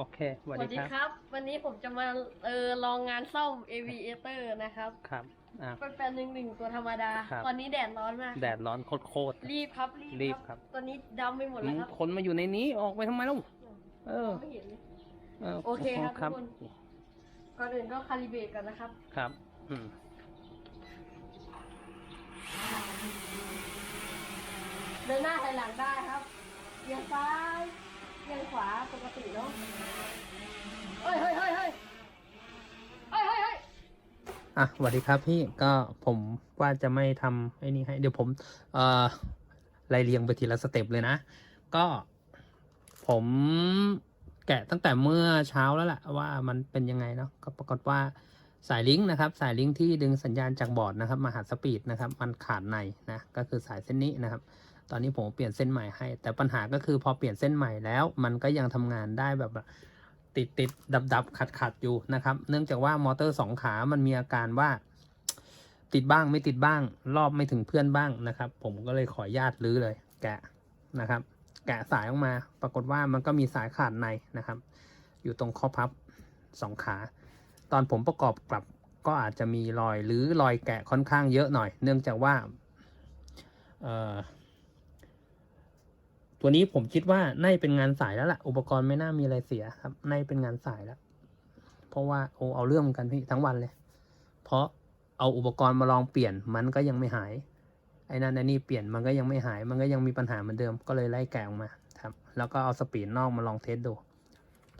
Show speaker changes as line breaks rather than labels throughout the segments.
โอเคส
ส
วัส
วัส
ดี
ดี
ครับ
ครับ วันนี้ผมจะมาเออลองงานซ่อม aviator นะครับ
ครับ อะ
เป็นแปนหนึ่งหนึ่งตัวธรรมดา
ครับ
ตอนนี้แดดร้อนมาก
แดดร้อนโคตร
รีบครับ
รี
รี
บครับ
ตอนนี้ดำไปหมด
ๆ
แล้วครับ
คนมาอยู่ในนี้ออกไปทำไมล่ะเออ
ไม่เห็น
เออ
โอเคครับ
ครับ
ทุกคน ก่อนอื่นก็คาลิเบรตกันนะครับ
ครับ อืม
เดินหน้าถอยหลังได้ครับเอียงซ้าย เอียงขวาปกติเนาะเฮ้ยเฮ้ยเฮ้ยเฮ้ยเฮ้ยเฮ้ยเฮ้ย
อะสวัสดีครับพี่ก็ผมว่าจะไม่ทำไอ้นี่ให้ เดี๋ยวผม เอ่อไล่เรียงไปทีละสเต็ปเลยนะ ก็ผมแกะตั้งแต่เมื่อเช้าแล้วแหละว่ามันเป็นยังไงเนาะก็ปรากฏว่าสายลิงก์นะครับ สายลิงก์ที่ดึงสัญญาณจากบอร์ดนะครับมาหาสปีดนะครับ มันขาดในนะก็คือสายเส้นนี้นะครับ ตอนนี้ผมเปลี่ยนเส้นใหม่ให้ แต่ปัญหาก็คือพอเปลี่ยนเส้นใหม่แล้ว มันก็ยังทำงานได้แบบติดติดดับดับขัดขัดอยู่นะครับ เนื่องจากว่ามอเตอร์สองขา มันมีอาการว่า ติดบ้างไม่ติดบ้าง รอบไม่ถึงเพื่อนบ้างนะครับ ผมก็เลยขอญาตรื้อเลย แกะนะครับ แกะสายออกมา ปรากฏว่ามันก็มีสายขาดในนะครับ อยู่ตรงข้อพับสองขา ตอนผมประกอบกลับก็อาจจะมีรอยหรือรอยแกะค่อนข้างเยอะหน่อย เนื่องจากว่า เอ่อ ตัวนี้ผมคิดว่าน่าเป็นงานสายแล้วล่ะ อุปกรณ์ไม่น่ามีอะไรเสียครับน่าเป็นงานสายแล้ว เพราะว่าโอ้เอาเรื่องกันพี่ทั้งวันเลย เพราะเอาอุปกรณ์มาลองเปลี่ยนมันก็ยังไม่หาย ไอ้นั่นไอ้นี่เปลี่ยนมันก็ยังไม่หาย มันก็ยังมีปัญหาเหมือนเดิมก็เลยไล่แกะออกมาครับ แล้วก็เอาสปีดนอกมาลองเทสดู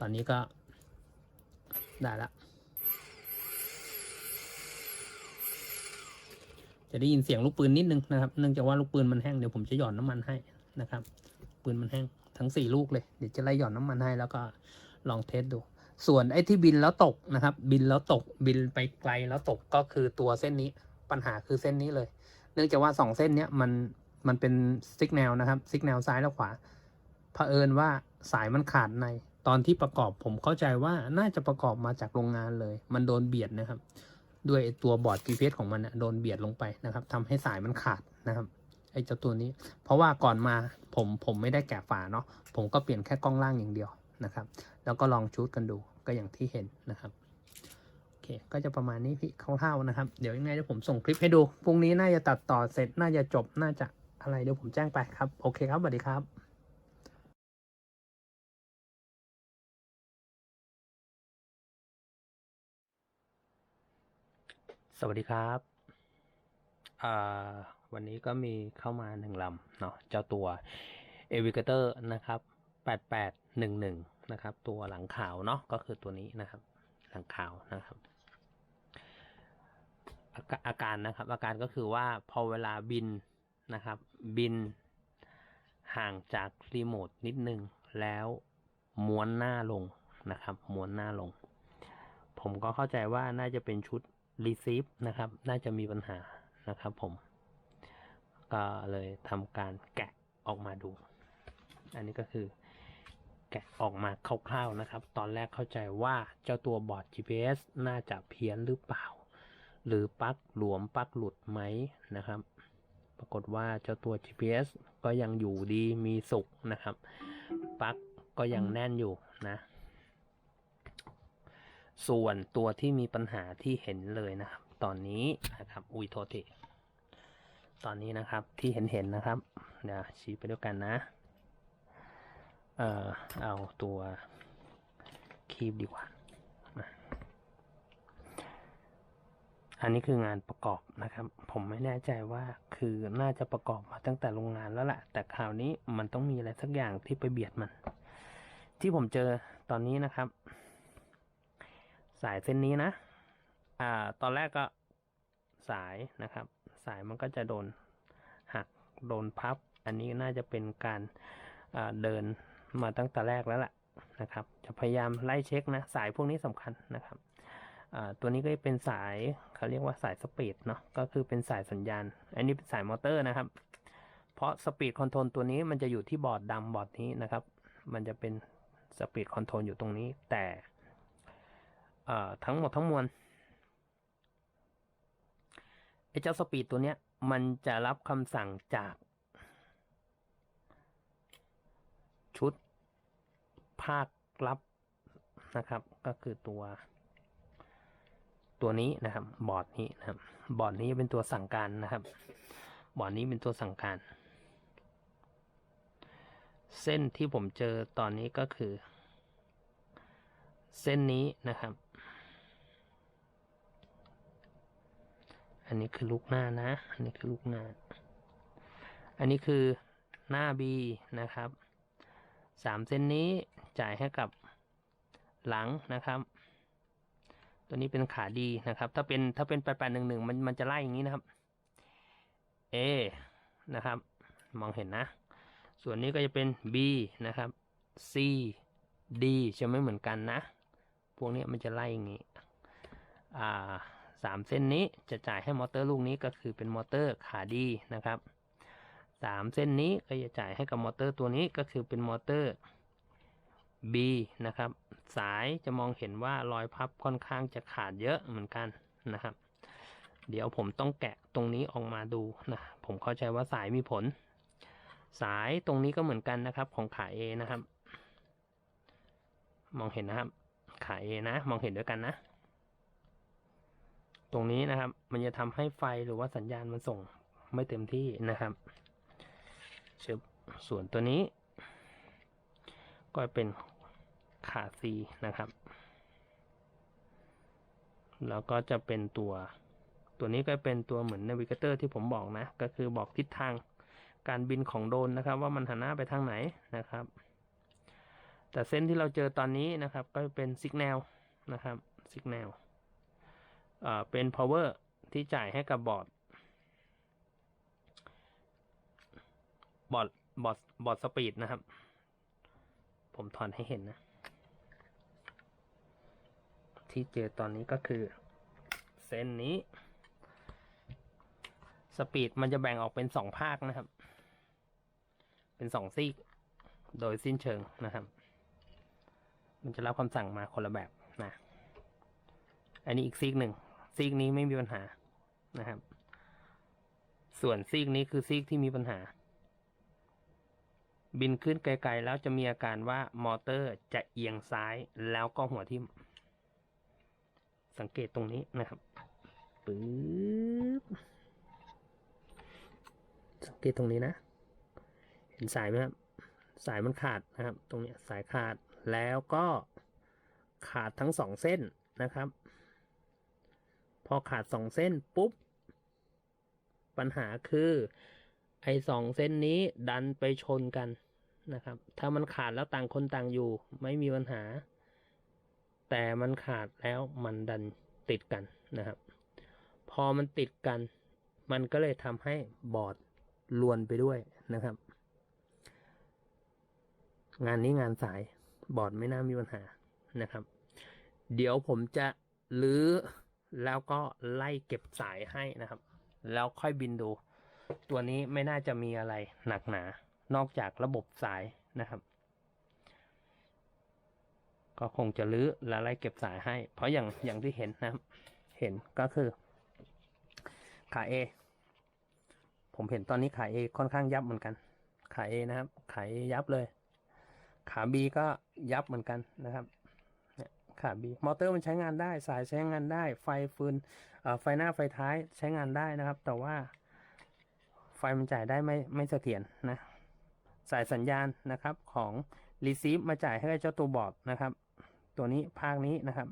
ตอนนี้ก็ได้ละจะได้ยินเสียงลูกปืนนิดนึงนะครับ เนื่องจากว่าลูกปืนมันแห้งเดี๋ยวผมจะหย่อนน้ำมันให้นะครับ ปืนมันแห้งทั้งสี่ลูกเลย เดี๋ยวจะไล่หย่อนน้ำมันให้แล้วก็ลองเทสดู ส่วนไอ้ที่บินแล้วตกนะครับ บินแล้วตกบินไปไกลแล้วตกก็คือตัวเส้นนี้ปัญหาคือเส้นนี้เลย เนื่องจากว่าสองเส้นเนี้ยมันมันเป็นซิกแนลนะครับซิกแนลซ้ายและขวาเผอิญว่าสายมันขาดใน ตอนที่ประกอบผมเข้าใจว่าน่าจะประกอบมาจากโรงงานเลย มันโดนเบียดนะครับ ด้วยตัวบอร์ด GPS ของมันนะโดนเบียดลงไปนะครับทำให้สายมันขาดนะครับ ไอ้เจ้าตัวนี้ เพราะว่าก่อนมาผมผมไม่ได้แกะฝาเนาะผมก็เปลี่ยนแค่กล้องล่างอย่างเดียวนะครับ แล้วก็ลองชูดกันดูก็อย่างที่เห็นนะครับโอเคก็จะประมาณนี้พี่คร่าวๆนะครับ เดี๋ยวยังไงเดี๋ยวผมส่งคลิปให้ดูพรุ่งนี้น่าจะตัดต่อเสร็จน่าจะจบน่าจะอะไรเดี๋ยวผมแจ้งไปครับโอเคครับสวัสดีครับสวัสดีครับอ่า วันนี้ก็มีเข้ามาหนึ่งลำเนาะเจ้าตัว a v i g a t o r นะครับ8811 นะครับ ตัวหลังขาวเนาะก็คือตัวนี้นะครับ หลังขาวนะครับอาการอาการนะครับ อาการก็คือว่าพอเวลาบินนะครับ บินห่างจากรีโมทนิดนึงแล้วม้วนหน้าลงนะครับ ม้วนหน้าลง ผมก็เข้าใจว่าน่าจะเป็นชุด r e c e i v นะครับ น่าจะมีปัญหานะครับผม ก็เลยทำการแกะออกมาดู อันนี้ก็คือแกะออกมาคร่าวๆนะครับ ตอนแรกเข้าใจว่าเจ้าตัวบอร์ด GPS น่าจะเพี้ยนหรือเปล่า หรือปลั๊กหลวมปลั๊กหลุดไหมนะครับ ปรากฏว่าเจ้าตัว GPS ก็ยังอยู่ดีมีสุขนะครับ ปลั๊กก็ยังแน่นอยู่นะ ส่วนตัวที่มีปัญหาที่เห็นเลยนะครับ ตอนนี้นะครับ อุยโทษที ตอนนี้นะครับที่เห็นเห็นๆนะครับเดี๋ยวชี้ไปด้วยกันนะ เอ่อเอาตัวคีบดีกว่า อันนี้คืองานประกอบนะครับ ผมไม่แน่ใจว่าคือน่าจะประกอบมาตั้งแต่โรงงานแล้วแหละแต่คราวนี้มันต้องมีอะไรสักอย่างที่ไปเบียดมัน ที่ผมเจอตอนนี้นะครับ สายเส้นนี้นะ อ่า ตอนแรกก็สายนะครับายมันก็จะโดนหักโดนพับ อันนี้น่าจะเป็นการเดินมาตั้งแต่แรกแล้วแหละนะครับ จะพยายามไล่เช็คนะสายพวกนี้สำคัญนะครับตัวนี้ก็เป็นสายเขาเรียกว่าสายสปีดเนาะก็คือเป็นสายสัญญาณ อันนี้เป็นสายมอเตอร์นะครับ เพราะสปีดคอนโทรลตัวนี้มันจะอยู่ที่บอร์ดดำบอร์ดนี้นะครับ มันจะเป็นสปีดคอนโทรลอยู่ตรงนี้แต่ทั้งหมดทั้งมวล ไอ้เจ้าสปีดตัวเนี้ย มันจะรับคำสั่งจาก ชุดภาครับนะครับ ก็คือตัว ตัวนี้นะครับ บอร์ดนี้นะครับ บอร์ดนี้เป็นตัวสั่งการนะครับ บอร์ดนี้เป็นตัวสั่งการ เส้นที่ผมเจอตอนนี้ก็คือ เส้นนี้นะครับ อันนี้คือลูกหน้านะ อันนี้คือลูกหน้า อันนี้คือหน้า B นะครับสามเส้นนี้จ่ายให้กับหลังนะครับ ตัวนี้เป็นขาดีนะครับ ถ้าเป็นถ้าเป็นแปดแปดหนึ่งหนึ่งมันมันจะไล่อย่างนี้นะครับ A นะครับ มองเห็นนะ ส่วนนี้ก็จะเป็น B นะครับ C D จะไม่เหมือนกันนะ พวกนี้มันจะไล่อย่างนี้ อ่า สามเส้นนี้จะจ่ายให้มอเตอร์ลูกนี้ก็คือเป็นมอเตอร์ขาดีนะครับสามเส้นนี้ก็จะจ่ายให้กับมอเตอร์ตัวนี้ก็คือเป็นมอเตอร์ B นะครับ สายจะมองเห็นว่ารอยพับค่อนข้างจะขาดเยอะเหมือนกันนะครับ เดี๋ยวผมต้องแกะตรงนี้ออกมาดูนะผมเข้าใจว่าสายมีผล สายตรงนี้ก็เหมือนกันนะครับของขา A นะครับ มองเห็นนะครับขา A นะ มองเห็นด้วยกันนะ ตรงนี้นะครับ มันจะทำให้ไฟหรือว่าสัญญาณมันส่งไม่เต็มที่นะครับชึบส่วนตัวนี้ ก็เป็นขา C นะครับ แล้วก็จะเป็นตัว ตัวนี้ก็เป็นตัวเหมือนนาวิกเตอร์ที่ผมบอกนะ ก็คือบอกทิศทางการบินของโดรนนะครับ ว่ามันหันหน้าไปทางไหนนะครับ แต่เส้นที่เราเจอตอนนี้นะครับ ก็เป็นสัญญาณนะครับสัญญาณ เป็น power ที่จ่ายให้กับบอร์ดบอร์ดบอร์ดบอร์ดสปีดนะครับ ผมถอนให้เห็นนะ ที่เจอตอนนี้ก็คือ เส้นนี้ สปีดมันจะแบ่งออกเป็นสองภาคนะครับ เป็นสองซีก โดยสิ้นเชิงนะครับ มันจะรับคำสั่งมาคนละแบบนะ อันนี้อีกซีกหนึ่ง ซีกนี้ไม่มีปัญหานะครับ ส่วนซีกนี้คือซีกที่มีปัญหา บินขึ้นไกลๆแล้วจะมีอาการว่ามอเตอร์จะเอียงซ้ายแล้วก็หัวทิ่มสังเกตตรงนี้นะครับปึ๊บสังเกตตรงนี้นะ เห็นสายไหมครับสายมันขาดนะครับ ตรงนี้สายขาดแล้วก็ขาดทั้งสองเส้นนะครับ อขาดสองเส้นปุ๊บ ปัญหาคือไอ้สองเส้นนี้ดันไปชนกันนะครับ ถ้ามันขาดแล้วต่างคนต่างอยู่ ไม่มีปัญหา แต่มันขาดแล้วมันดันติดกันนะครับ พอมันติดกัน มันก็เลยทำให้บอร์ดลวนไปด้วยนะครับ งานนี้งานสายบอร์ดไม่น่ามีปัญหานะครับ เดี๋ยวผมจะลื้อ แล้วก็ไล่เก็บสายให้นะครับ แล้วค่อยบินดู ตัวนี้ไม่น่าจะมีอะไรหนักหนา นอกจากระบบสายนะครับ ก็คงจะลื้อแล้วไล่เก็บสายให้ เพราะอย่างอย่างที่เห็นนะครับ เห็นก็คือ ขา A ผมเห็นตอนนี้ขา A ค่อนข้างยับเหมือนกัน ขา A นะครับ ขา A ยับเลย ขา B ก็ยับเหมือนกันนะครับ ขา B มอเตอร์มันใช้งานได้ สายใช้งานได้ ไฟฟืนไฟหน้าไฟท้ายใช้งานได้นะครับ แต่ว่า ไฟมันจ่ายได้ไม่ไม่เสถียรนะ สายสัญญาณนะครับของ receive มาจ่ายให้เจ้าตัวบอร์ดนะครับ ตัวนี้ภาคนี้นะครับ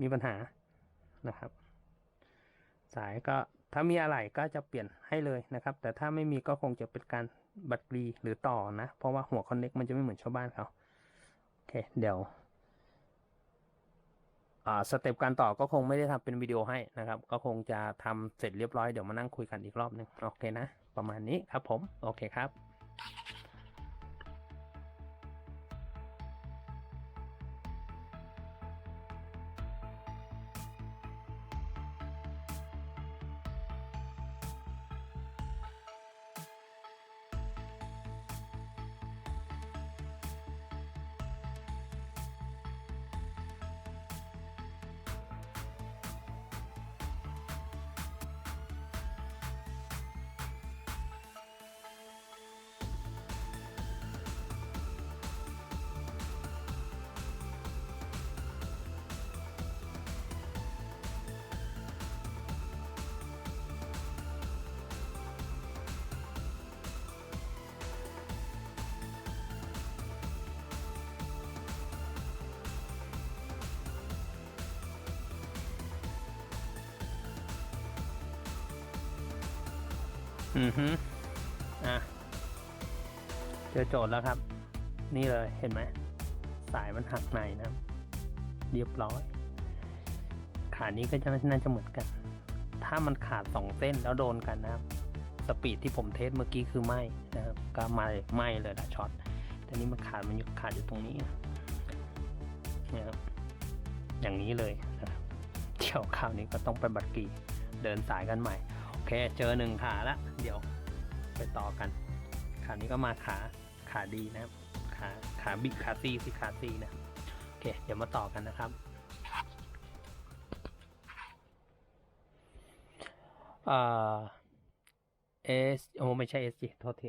มีปัญหานะครับ สายก็ถ้ามีอะไรก็จะเปลี่ยนให้เลยนะครับ แต่ถ้าไม่มีก็คงจะเป็นการบัตรรีหรือต่อนะ เพราะว่าหัวคอนเน็กมันจะไม่เหมือนชาวบ้านเขา โอเค เดี๋ยว สเต็ปการต่อก็คงไม่ได้ทำเป็นวิดีโอให้นะครับ ก็คงจะทำเสร็จเรียบร้อยเดี๋ยวมานั่งคุยกันอีกรอบหนึงโอเคนะ ประมาณนี้ครับผม โอเคครับ อือฮึอะเจอโจทย์แล้วครับ นี่เลยเห็นไหม สายมันหักในนะ เรียบร้อย ขานี้ก็จะน่าจะเหมือนกัน ถ้ามันขาดสองเส้นแล้วโดนกันนะครับ สปีดที่ผมเทสเมื่อกี้คือไหมนะครับ ก็ไหมไหมเลยละช็อต แต่นี่มันขาดมันอยู่ขาดอยู่ตรงนี้นะครับอย่างนี้เลยนะครับเดี๋ยวคราวนี้ก็ต้องไปบัตรกีเดินสายกันใหม่ เคเจอหนึ่งขาละ เดี๋ยวไปต่อกันขานี้ก็มาขาขาดีนะครับ ขาขาบิขาซีสิขาซีนะโอเค เดี๋ยวมาต่อกันนะครับเอ่อ S โอไม่ใช่ S โทษที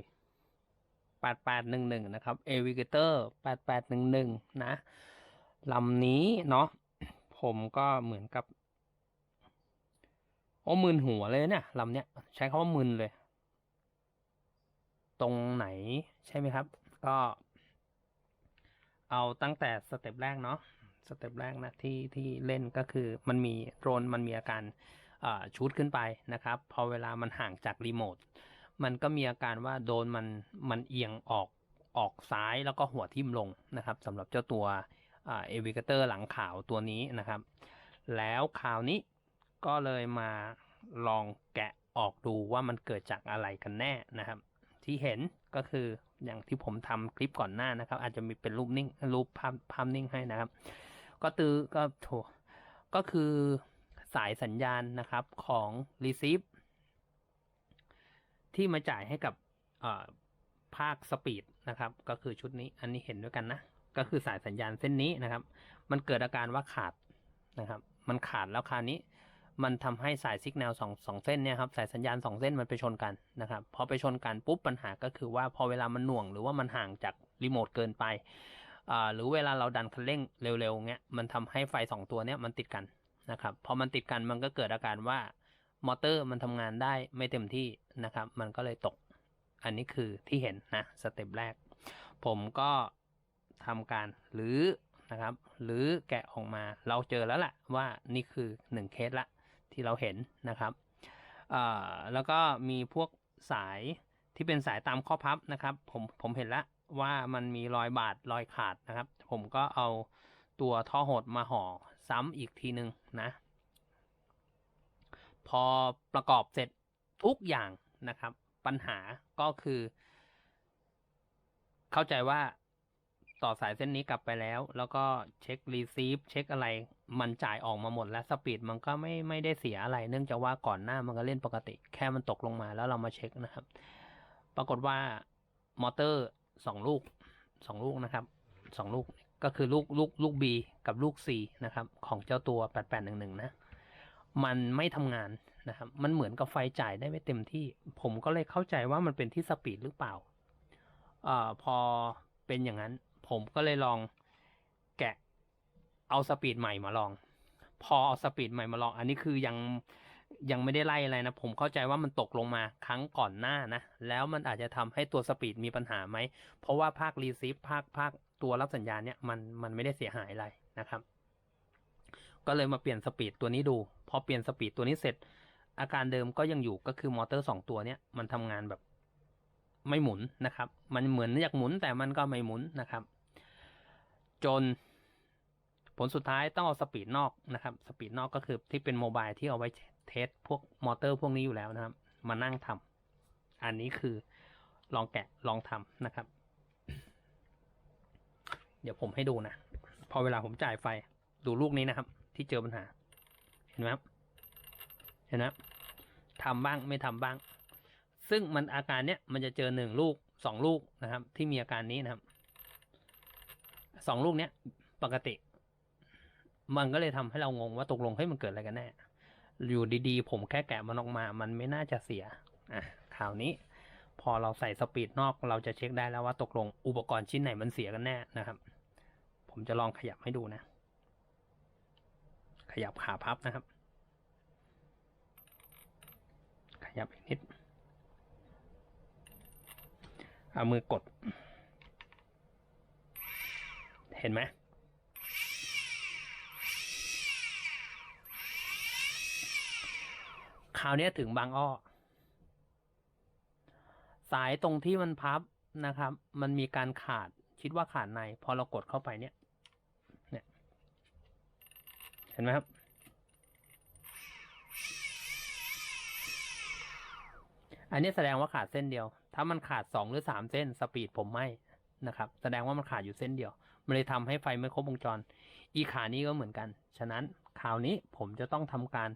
แปดแปดหนึ่งหนึ่งนะครับ Avigator แปดแปดหนึ่งหนึ่งนะลำนี้เนาะผมก็เหมือนกับ โอ้มึนหัวเลยเนี่ยลำเนี้ยใช้คาว่ามึนเลย ตรงไหนใช่ไหมครับ ก็ เอาตั้งแต่สเต็ปแรกเนาะสเต็ปแรกนะที่ที่เล่นก็คือมันมีโดรนมันมีอาการชูดขึ้นไปนะครับ พอเวลามันห่างจากรีโมทมันก็มีอาการว่าโดนมันมันเอียงออกออกซ้ายแล้วก็หัวทิ่มลงนะครับสำหรับเจ้าตัวเอวิกเตอร์หลังขาวตัวนี้นะครับ แล้วคราวนี้ ก็เลยมาลองแกะออกดูว่ามันเกิดจากอะไรกันแน่นะครับ ที่เห็นก็คืออย่างที่ผมทำคลิปก่อนหน้านะครับ อาจจะมีเป็นรูปนิ่งรูปภาพภาพนิ่งให้นะครับ ก็ตือก็โถก็คือสายสัญญาณนะครับของ receive ที่มาจ่ายให้กับภาคสปีดนะครับ ก็คือชุดนี้อันนี้เห็นด้วยกันนะ ก็คือสายสัญญาณเส้นนี้นะครับ มันเกิดอาการว่าขาดนะครับ มันขาดแล้วคราวนี้ มันทำให้สายสัญญาณสองสองเส้นเนี่ยครับสายสัญญาณสองเส้นมันไปชนกันนะครับพอไปชนกันปุ๊บปัญหาก็คือว่าพอเวลามันหน่วงหรือว่ามันห่างจากรีโมทเกินไปหรือเวลาเราดันคันเร่งเร็วๆเงี้ยมันทำให้ไฟสองตัวเนี้ยมันติดกันนะครับพอมันติดกันมันก็เกิดอาการว่ามอเตอร์มันทำงานได้ไม่เต็มที่นะครับ มันก็เลยตก อันนี้คือที่เห็นนะสเต็ปแรก ผมก็ทำการหรือนะครับหรือแกะออกมาเราเจอแล้วแหละว่านี่คือหนึ่งเคสละ ที่เราเห็นนะครับแล้วก็มีพวกสายที่เป็นสายตามข้อพับนะครับ ผมผมเห็นแล้วว่ามันมีรอยบาดรอยขาดนะครับ ผมก็เอาตัวท่อหดมาห่อซ้ำอีกทีหนึ่งนะ พอประกอบเสร็จทุกอย่างนะครับ ปัญหาก็คือ เข้าใจว่า ต่อสายเส้นนี้กลับไปแล้ว แล้วก็เช็ครีซีฟเช็คอะไร มันจ่ายออกมาหมดแล้วสปีดมันก็ไม่ไม่ได้เสียอะไร เนื่องจากว่าก่อนหน้ามันก็เล่นปกติ แค่มันตกลงมาแล้วเรามาเช็คนะครับ ปรากฏว่ามอเตอร์สองลูกสองลูกนะครับสองลูกก็คือลูกลูกลูก B กับลูก C นะครับ ของเจ้าตัว 8811 นะ มันไม่ทำงานนะครับ มันเหมือนกับไฟจ่ายได้ไม่เต็มที่ ผมก็เลยเข้าใจว่ามันเป็นที่สปีดหรือเปล่า เอ่อ พอเป็นอย่างนั้น ผมก็เลยลองแกะเอาสปีดใหม่มาลอง พอเอาสปีดใหม่มาลอง อันนี้คือยังยังไม่ได้ไล่อะไรนะ ผมเข้าใจว่ามันตกลงมาครั้งก่อนหน้านะ แล้วมันอาจจะทำให้ตัวสปีดมีปัญหาไหม เพราะว่าภาครีซีฟภาคภาคตัวรับสัญญาณเนี่ยมันมันไม่ได้เสียหายอะไรนะครับ ก็เลยมาเปลี่ยนสปีดตัวนี้ดู พอเปลี่ยนสปีดตัวนี้เสร็จ อาการเดิมก็ยังอยู่ก็คือมอเตอร์สองตัวเนี้ยมันทำงานแบบไม่หมุนนะครับ มันเหมือนอยากหมุนแต่มันก็ไม่หมุนนะครับ จน ผลสุดท้ายต้องเอาสปีดนอกนะครับ สปีดนอกก็คือที่เป็นโมบายที่เอาไว้เทสพวกมอเตอร์พวกนี้อยู่แล้วนะครับ มานั่งทำอันนี้คือลองแกะลองทำนะครับ เดี๋ยวผมให้ดูนะ พอเวลาผมจ่ายไฟดูลูกนี้นะครับ ที่เจอปัญหา เห็นไหมครับเห็นไหมทำบ้างไม่ทำบ้าง ซึ่งมันอาการเนี้ยมันจะเจอหนึ่งลูกสองลูกนะครับ ที่มีอาการนี้นะครับ สองลูกเนี้ยปกติ มันก็เลยทำให้เรางงว่าตกลงให้มันเกิดอะไรกันแน่ อยู่ดีๆ ผมแค่แกะมันออกมา มันไม่น่าจะเสีย อะข่าวนี้ พอเราใส่สปีดนอกเราจะเช็คได้แล้วว่าตกลงอุปกรณ์ชิ้นไหนมันเสียกันแน่นะครับ ผมจะลองขยับให้ดูนะ ขยับขาพับนะครับ ขยับอีกนิดเอามือกด เห็นไหมคราวนี้ถึงบางอ้อ สายตรงที่มันพับนะครับ มันมีการขาดคิดว่าขาดใน พอเรากดเข้าไปเนี่ย เนี่ย เห็นไหมครับ อันนี้แสดงว่าขาดเส้นเดียว ถ้ามันขาดสองหรือสามเส้นสปีดผมไม่นะครับ แสดงว่ามันขาดอยู่เส้นเดียว มันเลยทำให้ไฟไม่ครบวงจร อีขานี้ก็เหมือนกัน ฉะนั้นคราวนี้ผมจะต้องทำการ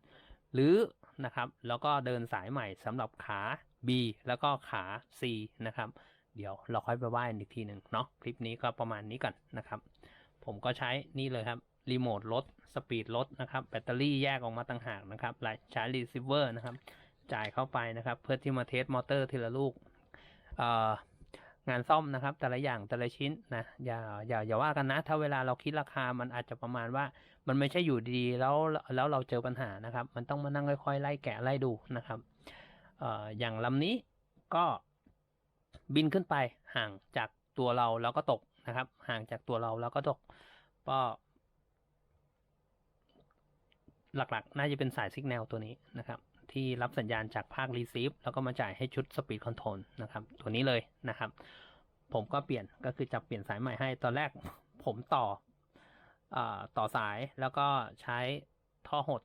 รื้อนะครับ แล้วก็เดินสายใหม่สำหรับขา B แล้วก็ขา C นะครับ เดี๋ยวเราค่อยไปว่ากันอีกทีหนึ่งเนาะคลิปนี้ก็ประมาณนี้ก่อนนะครับ ผมก็ใช้นี่เลยครับรีโมทลดสปีดลดนะครับ แบตเตอรี่แยกออกมาต่างหากนะครับละใช้รีเซิเวอร์นะครับ จ่ายเข้าไปนะครับ เพื่อที่มาเทสมอเตอร์ทีละลูก เอ่อ งานซ่อมนะครับ แต่ละอย่างแต่ละชิ้นนะอย่าอย่าอย่าว่ากันนะ ถ้าเวลาเราคิดราคามันอาจจะประมาณว่า มันไม่ใช่อยู่ดีแล้วแล้วเราเจอปัญหานะครับ มันต้องมานั่งค่อยๆไล่แกะไล่ดูนะครับเอ่ออย่างลำนี้ก็บินขึ้นไปห่างจากตัวเราแล้วก็ตกนะครับ ห่างจากตัวเราแล้วก็ตกก็หลักๆ น่าจะเป็นสายสัญญาณตัวนี้นะครับ ที่รับสัญญาณจากภาค receive แล้วก็มาจ่ายให้ชุด speed control นะครับตัวนี้เลยนะครับ ผมก็เปลี่ยนก็คือจะเปลี่ยนสายใหม่ให้ตอนแรกผมต่อเอ่อต่อสายแล้วก็ใช้ท่อหด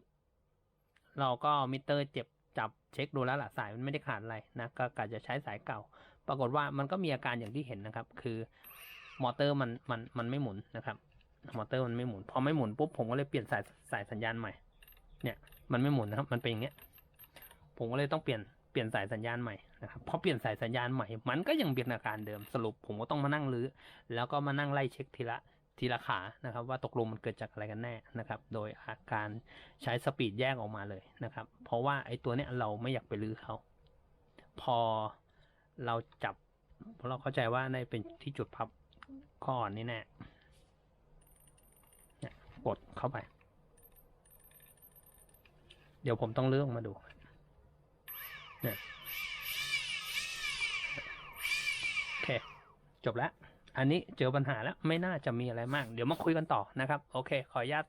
เราก็มิเตอร์เจ็บจับเช็คดูแล้วล่ะสายมันไม่ได้ขาดอะไรนะก็กะจะใช้สายเก่า ปรากฏว่ามันก็มีอาการอย่างที่เห็นนะครับ คือมอเตอร์มันมันมันไม่หมุนนะครับ มอเตอร์มันไม่หมุน พอไม่หมุนปุ๊บผมก็เลยเปลี่ยนสายสายสัญญาณใหม่ เนี่ย มันไม่หมุนนะครับ มันเป็นอย่างเงี้ย ผมก็เลยต้องเปลี่ยนเปลี่ยนสายสัญญาณใหม่นะครับพอเปลี่ยนสายสัญญาณใหม่ มันก็ยังเป็นอาการเดิมสรุป ผมก็ต้องมานั่งรื้อแล้วก็มานั่งไล่เช็คทีละทีละขานะครับ ว่าตกลงมันเกิดจากอะไรกันแน่นะครับ โดยอาการใช้สปีดแยกออกมาเลยนะครับ เพราะว่าไอ้ตัวเนี้ยเราไม่อยากไปรื้อเขาพอเราจับเพราะเราเข้าใจว่าในเป็นที่จุดพับข้ออ่อนนี่แน่นี่กดเข้าไป เดี๋ยวผมต้องเลือกมาดู เนี่ยโอเค จบแล้ว อันนี้เจอปัญหาแล้ว ไม่น่าจะมีอะไรมาก เดี๋ยวมาคุยกันต่อนะครับ โอเค ขออนุญาต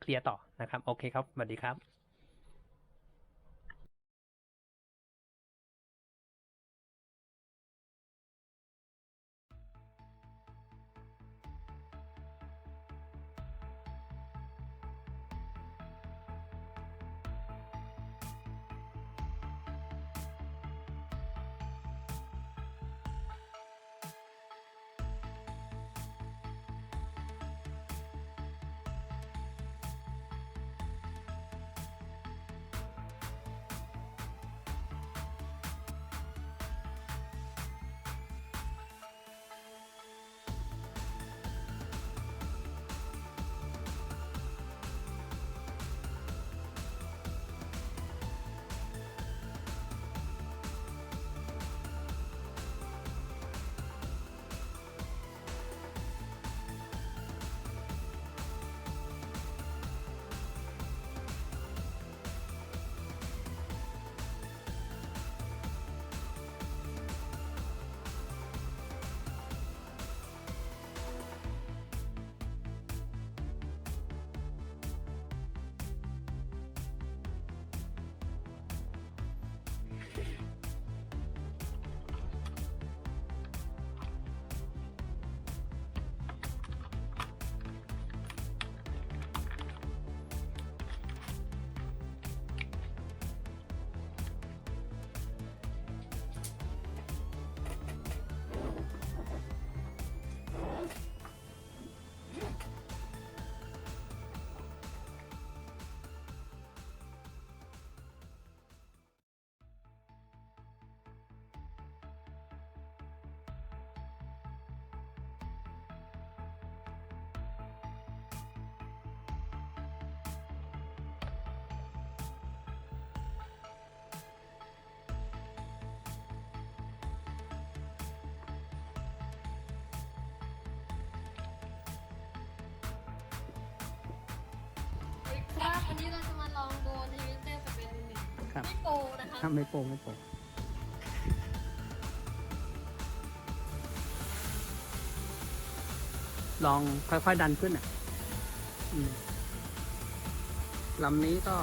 เคลียร์ต่อนะครับ โอเคครับสวัสดีครับ
ครับ
ครับ
ไม่โกงนะคะ
ถ้ไม่โกงไม่โกงลองค่อยๆดันขึ้นอะลำนี้ก็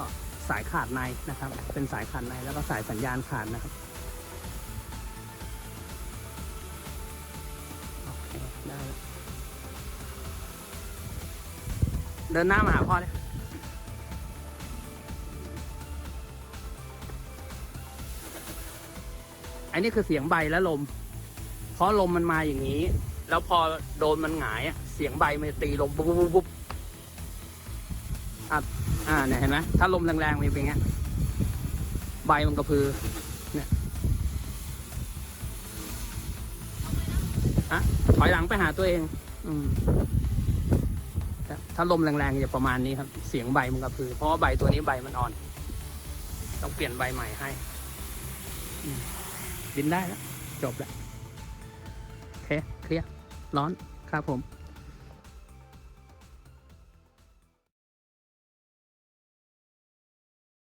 สายขาดในนะครับ เป็นสายขาดในแล้วก็สายสัญญาณขาดนะครับโอเคได้ เดินหน้ามาหาพ่อเลย อันนี้คือเสียงใบและลม เพราะลมมันมาอย่างนี้ แล้วพอโดนมันหงายอะเสียงใบมันตีลมปุ๊บปุ๊บปุ๊บอะอ่าเนี่ยเห็นไหมถ้าลมแรงๆมันเป็นอย่างเงี้ยใบมันกระพือเนี่ยอะถอยหลังไปหาตัวเอง อืมถ้าลมแรงๆจะประมาณนี้ครับ เสียงใบมันกระพือ เพราะว่าใบตัวนี้ใบมันอ่อน ต้องเปลี่ยนใบใหม่ให้ อืม บินได้แล้ว จบแล้วโอเค เคลียร์ ร้อน ครับผม